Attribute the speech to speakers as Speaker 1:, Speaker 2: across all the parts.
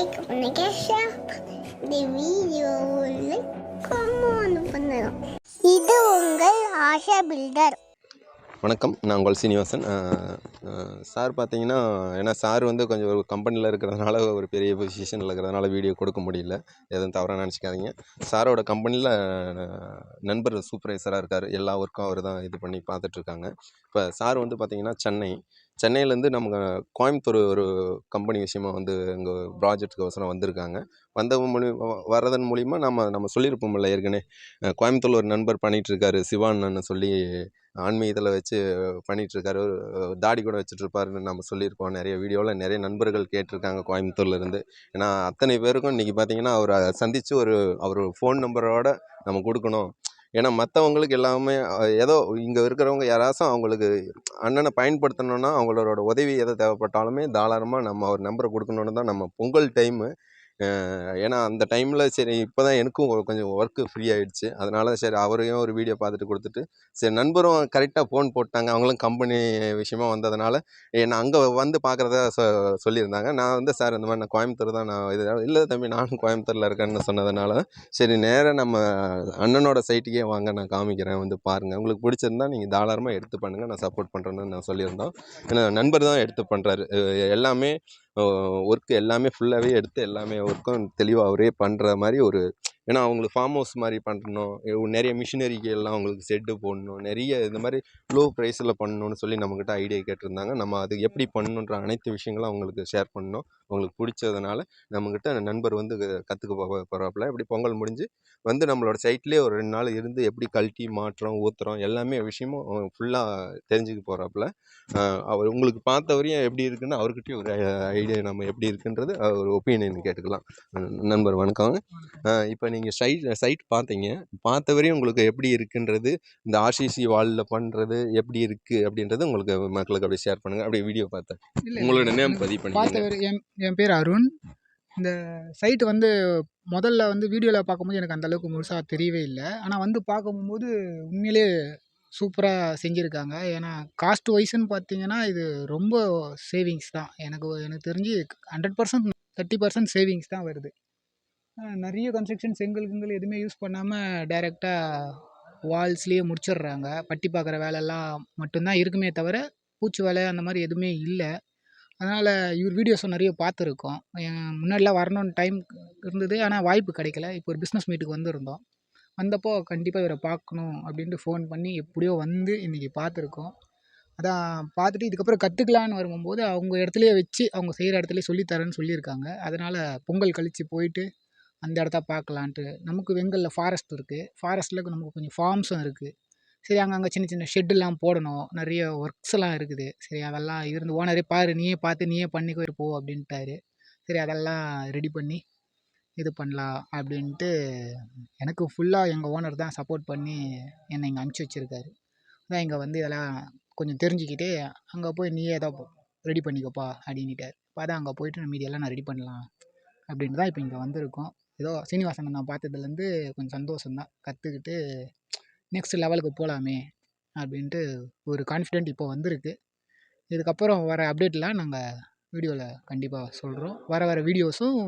Speaker 1: Like பண்ணுங்க share இந்த video comment பண்ணுங்க இது உங்கள் ஆஷா பில்டர்.
Speaker 2: வணக்கம் நான் உங்கள் சீனிவாசன். சார் பார்த்தீங்கன்னா ஏன்னா சார் வந்து கொஞ்சம் ஒரு கம்பெனியில் இருக்கிறதுனால ஒரு பெரிய பொசிஷனில் இருக்கிறதுனால வீடியோ கொடுக்க முடியல. எதுவும் தவறாக நினச்சிக்காதீங்க. சாரோட கம்பெனியில் நண்பர் சூப்பர்வைசராக இருக்கார். எல்லா ஒர்க்கும் அவர் தான் இது பண்ணி பார்த்துட்ருக்காங்க இப்போ சார் வந்து பார்த்தீங்கன்னா சென்னை சென்னையிலேருந்து நம்ம கோயம்புத்தூர் ஒரு கம்பெனி விஷயமா வந்து இங்கே ப்ராஜெக்ட்டுக்கு அவசரம் வந்திருக்காங்க. வந்த மூலி வர்றதன் மூலிமா நம்ம நம்ம சொல்லியிருப்போம்ல ஏற்கனவே? கோயம்புத்தூர் ஒரு நண்பர் பண்ணிகிட்ருக்காரு சிவான்னு சொல்லி ஆன்மீகத்தில் வச்சு பண்ணிகிட்ருக்காரு. தாடி கூட வச்சுட்ருப்பாருன்னு நம்ம சொல்லியிருக்கோம் நிறைய வீடியோவில் நிறைய நண்பர்கள் கேட்டிருக்காங்க கோயம்புத்தூர்லேருந்து. ஏன்னா அத்தனை பேருக்கும் இன்றைக்கி பார்த்தீங்கன்னா அவரை சந்தித்து ஒரு அவர் ஃபோன் நம்பரோட நம்ம கொடுக்கணும். ஏன்னா மற்றவங்களுக்கு எல்லாமே ஏதோ இங்கே இருக்கிறவங்க யாராச்சும் அவங்களுக்கு அண்ணனை பயன்படுத்தணுன்னா அவங்களோட உதவி எதை தேவைப்பட்டாலுமே தாராளமாக நம்ம அவர் நம்பரை கொடுக்கணுன்னு தான் நம்ம பொங்கல் டைமு ஏன்னா அந்த டைமில் சரி இப்போ தான் எனக்கும் கொஞ்சம் ஒர்க்கு ஃப்ரீ ஆகிடுச்சு அதனால சரி அவரையும் ஒரு வீடியோ பார்த்துட்டு கொடுத்துட்டு சரி நண்பரும் கரெக்டாக ஃபோன் போட்டாங்க. அவங்களும் கம்பெனி விஷயமா வந்ததுனால என்னை அங்கே வந்து பார்க்குறதா சொ சொல்லியிருந்தாங்க. நான் வந்து சார் இந்த மாதிரி நான் கோயம்புத்தூர் தான் நான் இது இல்லை தம்பி நானும் கோயம்புத்தூரில் இருக்கேன்னு சொன்னதுனால சரி நேராக நம்ம அண்ணனோட சைட்டுக்கே வாங்க நான் காமிக்கிறேன். வந்து பாருங்கள் உங்களுக்கு பிடிச்சிருந்தா நீங்கள் தாராளமாக எடுத்து பண்ணுங்கள் நான் சப்போர்ட் பண்ணுறேன்னு நான் சொல்லியிருந்தோம். ஏன்னா நண்பர் தான் எடுத்து பண்ணுறாரு எல்லாமே ஒர்க்கு எல்லாமே ஃபுல்லாகவே எடுத்து எல்லாமே ஒர்க்கும் தெளிவாக அவரே பண்ணுற மாதிரி ஒரு ஏன்னா அவங்களுக்கு ஃபார்ம் ஹவுஸ் மாதிரி பண்ணணும். நிறைய மிஷினரிக்கு எல்லாம் அவங்களுக்கு செட்டு போடணும். நிறைய இந்த மாதிரி லோ ப்ரைஸில் பண்ணணும்னு சொல்லி நம்மக்கிட்ட ஐடியா கேட்டிருந்தாங்க. நம்ம அது எப்படி பண்ணணுன்ற அனைத்து விஷயங்களும் அவங்களுக்கு ஷேர் பண்ணோம். அவங்களுக்கு பிடிச்சதுனால நம்மக்கிட்ட நண்பர் வந்து கற்றுக்க போக போகிறாப்புல இப்படி பொங்கல் முடிஞ்சு வந்து நம்மளோட சைட்லேயே ஒரு ரெண்டு நாள் இருந்து எப்படி கழட்டி மாற்றம் ஊத்துறோம் எல்லாமே விஷயமும் ஃபுல்லாக தெரிஞ்சுக்க போகிறாப்புல அவர் உங்களுக்கு பார்த்த வரையும் எப்படி இருக்குன்னு அவர்கிட்டயும் ஒரு ஐடியா நம்ம எப்படி இருக்குன்றது ஒரு ஒப்பீனியன் கேட்டுக்கலாம். நண்பர் வணக்கம். இப்போ நீங்கள் சைட் சைட் பார்த்தீங்க. பார்த்த வரையும் உங்களுக்கு எப்படி இருக்குன்றது இந்த ஆர்சிசி வாலில் பண்ணுறது எப்படி இருக்குது அப்படின்றது உங்களுக்கு மக்களுக்கு அப்படியே ஷேர் பண்ணுங்கள் அப்படியே வீடியோ பார்த்தேன். உங்களோட. நேம் பதிவு
Speaker 3: பார்த்த வரை என் என் பேர் அருண். இந்த சைட்டு வந்து முதல்ல வந்து வீடியோவில் பார்க்கும்போது எனக்கு அந்த அளவுக்கு முழுசாக தெரியவே இல்லை. ஆனால் வந்து பார்க்கும்போது உண்மையிலே சூப்பராக செஞ்சுருக்காங்க. ஏன்னா காஸ்ட் வைஸ்ன்னு பார்த்தீங்கன்னா இது ரொம்ப சேவிங்ஸ் தான். எனக்கு எனக்கு தெரிஞ்சு hundred percent thirty percent savings தான் வருது. நிறைய கன்ஸ்ட்ரக்ஷன் செங்கல் கிங்கல் எதுவுமே யூஸ் பண்ணாமல் டைரெக்டாக வால்ஸ்லேயே முடிச்சிடுறாங்க. பட்டி பார்க்குற வேலைலாம் மட்டும்தான் இருக்குமே தவிர பூச்சி வேலை அந்த மாதிரி எதுவுமே இல்லை. அதனால் இவர் வீடியோஸும் நிறைய பார்த்துருக்கோம். முன்னாடிலாம் வரணும்னு டைம் இருந்தது ஆனால் வாய்ப்பு கிடைக்கல. இப்போ ஒரு பிஸ்னஸ் மீட்டுக்கு வந்திருந்தோம். வந்தப்போ கண்டிப்பாக இவரை பார்க்கணும் அப்படின்ட்டு ஃபோன் பண்ணி எப்படியோ வந்து இன்றைக்கி பார்த்துருக்கோம். அதான் பார்த்துட்டு இதுக்கப்புறம் கற்றுக்கலான்னு வரும்போது அவங்க இடத்துலையே வச்சு அவங்க செய்கிற இடத்துலையே சொல்லித்தரேன்னு சொல்லியிருக்காங்க. அதனால் பொங்கல் கழித்து போயிட்டு அந்த இடத்த பார்க்கலான்ட்டு நமக்கு வெங்கலில் ஃபாரஸ்ட் இருக்குது ஃபாரஸ்ட்டில் நமக்கு கொஞ்சம் ஃபார்ம்ஸும் இருக்குது சரி அங்கங்கே சின்ன சின்ன ஷெட்டுலாம் போடணும். நிறைய ஒர்க்ஸ்லாம் இருக்குது. சரி அதெல்லாம் இருந்து ஓனரே பாரு நீயே பார்த்து நீயே பண்ணிக்கோ போ அப்படின்ட்டாரு. சரி அதெல்லாம் ரெடி பண்ணி இது பண்ணலாம் அப்படின்ட்டு எனக்கு ஃபுல்லாக எங்கள் ஓனர் தான் சப்போர்ட் பண்ணி என்னை இங்கே அனுப்பிச்சி வச்சுருக்காரு. அதான் இங்கே வந்து இதெல்லாம் கொஞ்சம் தெரிஞ்சுக்கிட்டு அங்கே போய் நீயே ஏதோ ரெடி பண்ணிக்கப்பா அப்படின்ட்டார் இப்போ அதான் அங்கே போயிட்டு நம்ம மீதியெல்லாம் நான் ரெடி பண்ணலாம் அப்படின்ட்டு தான் இப்போ இங்கே வந்திருக்கோம். ஏதோ சீனிவாசன் நான் பார்த்ததுலேருந்து கொஞ்சம் சந்தோஷம்தான் கற்றுக்கிட்டு நெக்ஸ்ட் லெவலுக்கு போகலாமே அப்படின்ட்டு ஒரு கான்ஃபிடென்ட் இப்போ வந்திருக்கு. இதுக்கப்புறம் வர அப்டேட்லாம் நாங்கள் வீடியோவில் கண்டிப்பாக சொல்கிறோம் வர வர வீடியோஸும்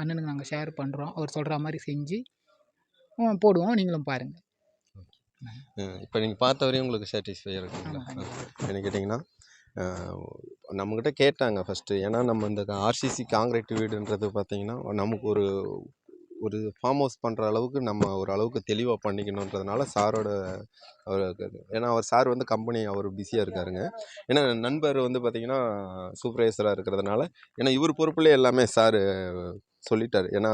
Speaker 3: அண்ணனுக்கு நாங்கள் ஷேர் பண்ணுறோம் அவர் சொல்கிற மாதிரி செஞ்சு போடுவோம். நீங்களும் பாருங்கள்
Speaker 2: இப்போ நீங்கள் பார்த்த வரையும் உங்களுக்கு சாட்டிஸ்ஃபை இருக்குங்களா? என்ன கேட்டிங்கன்னா நம்மக்கிட்ட கேட்டாங்க ஃபஸ்ட்டு ஏன்னா நம்ம இந்த ஆர்சிசி காங்கிரீட் வீடுன்றது பார்த்தீங்கன்னா நமக்கு ஒரு ஒரு ஃபார்ம் ஹவுஸ் பண்ணுற அளவுக்கு நம்ம ஒரு அளவுக்கு தெளிவாக பண்ணிக்கணுன்றதுனால சாரோட அவர் ஏன்னா அவர் சார் வந்து கம்பெனி அவர் பிஸியாக இருக்காருங்க. ஏன்னா நண்பர் வந்து பார்த்திங்கன்னா சூப்பர்வைசராக இருக்கிறதுனால ஏன்னா இவர் பொறுப்புலேயே எல்லாமே சார் சொல்லிட்டார். ஏன்னா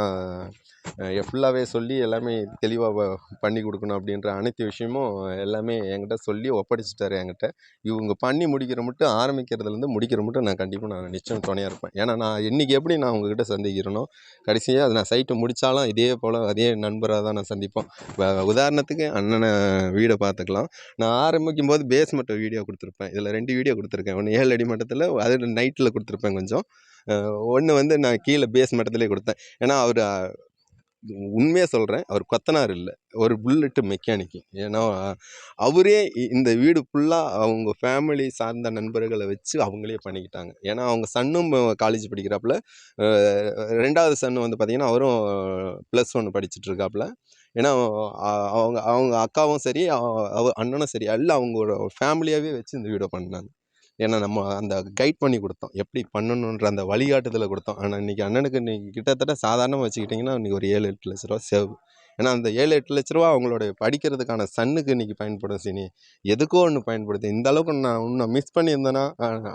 Speaker 2: ஃபுல்லாகவே சொல்லி எல்லாமே தெளிவாக பண்ணி கொடுக்கணும் அப்படின்ற அனைத்து விஷயமும் எல்லாமே என்கிட்ட சொல்லி ஒப்படைச்சிட்டாரு என்கிட்ட. இவங்க பண்ணி முடிக்கிற மட்டும் ஆரம்பிக்கிறதுலேருந்து முடிக்கிற மட்டும் நான் கண்டிப்பாக நான் நிச்சயம் துணையாக இருப்பேன். ஏன்னா நான் இன்றைக்கி எப்படி நான் உங்ககிட்ட சந்திக்கிறேனோ கடைசியாக அது நான் சைட்டு முடித்தாலும் இதே போல் அதே நண்பராக தான் நான் சந்திப்போம். உதாரணத்துக்கு அண்ணனை வீடை பார்த்துக்கலாம். நான் ஆரம்பிக்கும் போது பேஸ்மெண்ட் வீடியோ கொடுத்துருப்பேன். இதில் ரெண்டு வீடியோ கொடுத்துருக்கேன். ஒன்று ஏழு அடி மட்டத்தில் அது நைட்டில் கொடுத்துருப்பேன் கொஞ்சம். ஒன்று வந்து நான் கீழே பேஸ் மட்டத்திலே கொடுத்தேன். ஏன்னா அவர் உண்மையாக சொல்கிறேன் அவர் கொத்தனார் இல்லை. ஒரு புல்லட்டு மெக்கானிக்கு ஏன்னா அவரே இ- இந்த வீடு ஃபுல்லாக அவங்க ஃபேமிலி சார்ந்த நண்பர்களை வச்சு அவங்களே பண்ணிக்கிட்டாங்க. ஏன்னா அவங்க சன்னும் காலேஜ் படிக்கிறாப்புல. ரெண்டாவது சன்னு வந்து பார்த்திங்கன்னா அவரும் ப்ளஸ் ஒன்று படிச்சுட்ருக்காப்புல ஏன்னா அவங்க அவங்க அக்காவும் சரி அவ அண்ணனும் சரி எல்லாம் அவங்களோட ஃபேமிலியாகவே வச்சு இந்த வீடியோ பண்ணாங்க ஏன்னா நம்ம அந்த கைட் பண்ணி கொடுத்தோம். எப்படி பண்ணணுன்ற அந்த வழிகாட்டுதலை கொடுத்தோம். ஆனால் இன்றைக்கி அண்ணனுக்கு இன்றைக்கி கிட்டத்தட்ட சாதாரணமாக வச்சுக்கிட்டிங்கன்னா இன்றைக்கி ஒரு ஏழு எட்டு லட்ச ரூபா சேவ் ஏன்னா அந்த ஏழு எட்டு லட்ச ரூபா அவங்களோட படிக்கிறதுக்கான சன்னுக்கு இன்றைக்கி பயன்படும் சினி. எதுக்கோ ஒன்று பயன்படுது இந்த அளவுக்கு நான் இன்னும் மிஸ் பண்ணியிருந்தேன்னா அஹ்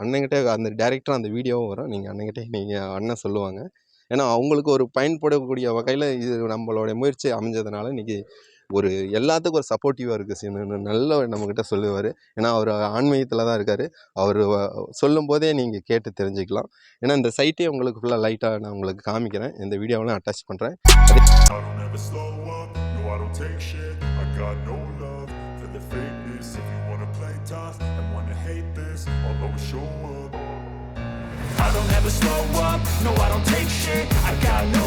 Speaker 2: அந்த டேரெக்டாக அந்த வீடியோவும் வரும். நீங்கள் அண்ணன்கிட்ட நீங்கள் அண்ணன் சொல்லுவாங்க. ஏன்னா அவங்களுக்கு ஒரு பயன்படக்கூடிய வகையில் இது நம்மளோட முயற்சி அமைஞ்சதுனால இன்றைக்கி ஒரு எல்லாத்துக்கும் ஒரு சப்போர்ட்டிவாக இருக்குது சீனு நல்ல நம்மக்கிட்ட சொல்லுவார். ஏன்னா அவர் ஆன்மீகத்தில் தான் இருக்கார். அவர் சொல்லும் போதே நீங்கள் கேட்டு தெரிஞ்சுக்கலாம். ஏன்னா இந்த சைட்டே உங்களுக்கு ஃபுல்லாக லைட்டாக நான் உங்களுக்கு காமிக்கிறேன். இந்த வீடியோவெலாம் அட்டாச் பண்ணுறேன்
Speaker 4: I don't ever slow up, no I don't take shit. I got no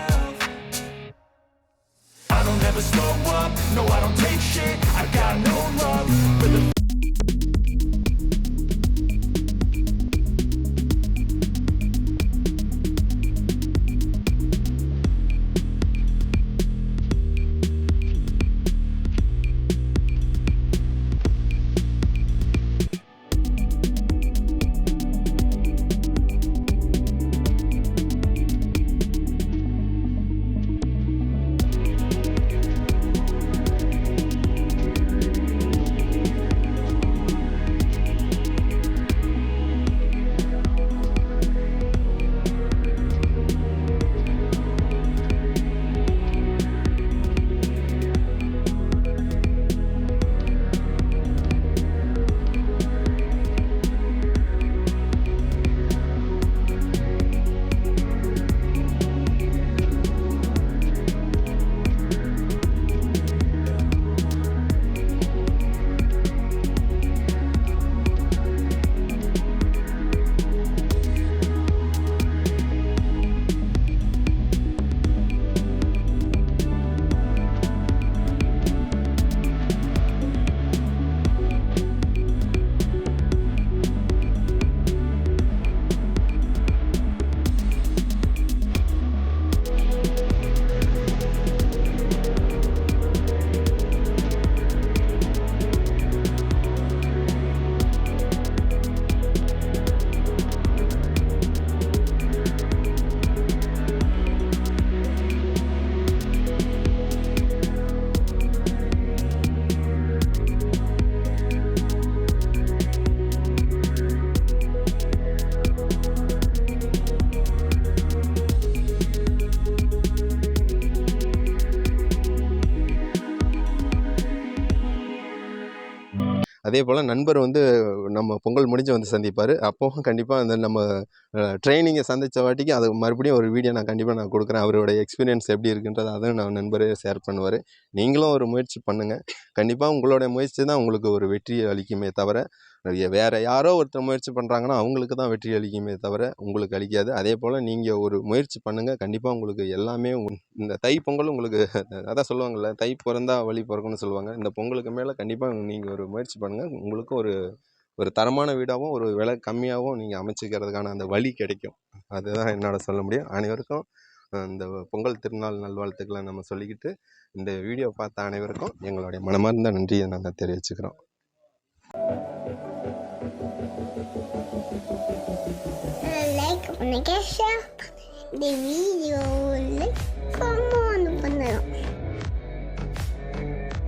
Speaker 4: I slow up, no I don't take shit. I got no love for the
Speaker 2: அதே போல் நண்பர் வந்து நம்ம பொங்கல் முடிஞ்சு வந்து சந்திப்பார். அப்போவும் கண்டிப்பாக அந்த நம்ம ட்ரைனிங்கை சந்தித்த வாட்டிக்கு அது மறுபடியும் ஒரு வீடியோ நான் கண்டிப்பாக நான் கொடுக்குறேன். அவரோட எக்ஸ்பீரியன்ஸ் எப்படி இருக்குன்றது அதுவும் நான் நண்பரே ஷேர் பண்ணுவார். நீங்களும் ஒரு முயற்சி பண்ணுங்கள் கண்டிப்பாக உங்களோட முயற்சி தான் உங்களுக்கு ஒரு வெற்றி அளிக்குமே தவிர வேறு யாரோ ஒருத்தர் முயற்சி பண்ணுறாங்கன்னா அவங்களுக்கு தான் வெற்றி அளிக்குமே தவிர உங்களுக்கு அளிக்காது. அதே போல் நீங்கள் ஒரு முயற்சி பண்ணுங்கள் கண்டிப்பாக உங்களுக்கு எல்லாமே இந்த தை பொங்கல் உங்களுக்கு அதான் சொல்லுவாங்கள்ல தை பிறந்தா வழி பிறக்கும்னு சொல்லுவாங்க. இந்த பொங்கலுக்கு மேலே கண்டிப்பாக நீங்கள் ஒரு முயற்சி பண்ணுங்கள் உங்களுக்கும் ஒரு ஒரு தரமான வீடாகவும் ஒரு விலை கம்மியாகவும் நீங்கள் அமைச்சிக்கிறதுக்கான அந்த வழி கிடைக்கும். அதுதான் என்னால் சொல்ல முடியும். அனைவருக்கும் இந்த பொங்கல் திருநாள் நல்வாழ்த்துக்களை நம்ம சொல்லிக்கிட்டு இந்த வீடியோ பார்த்த அனைவருக்கும் எங்களுடைய மனமார்ந்த நன்றியை நாங்கள் தெரிவிச்சுக்கிறோம்.
Speaker 1: லைக்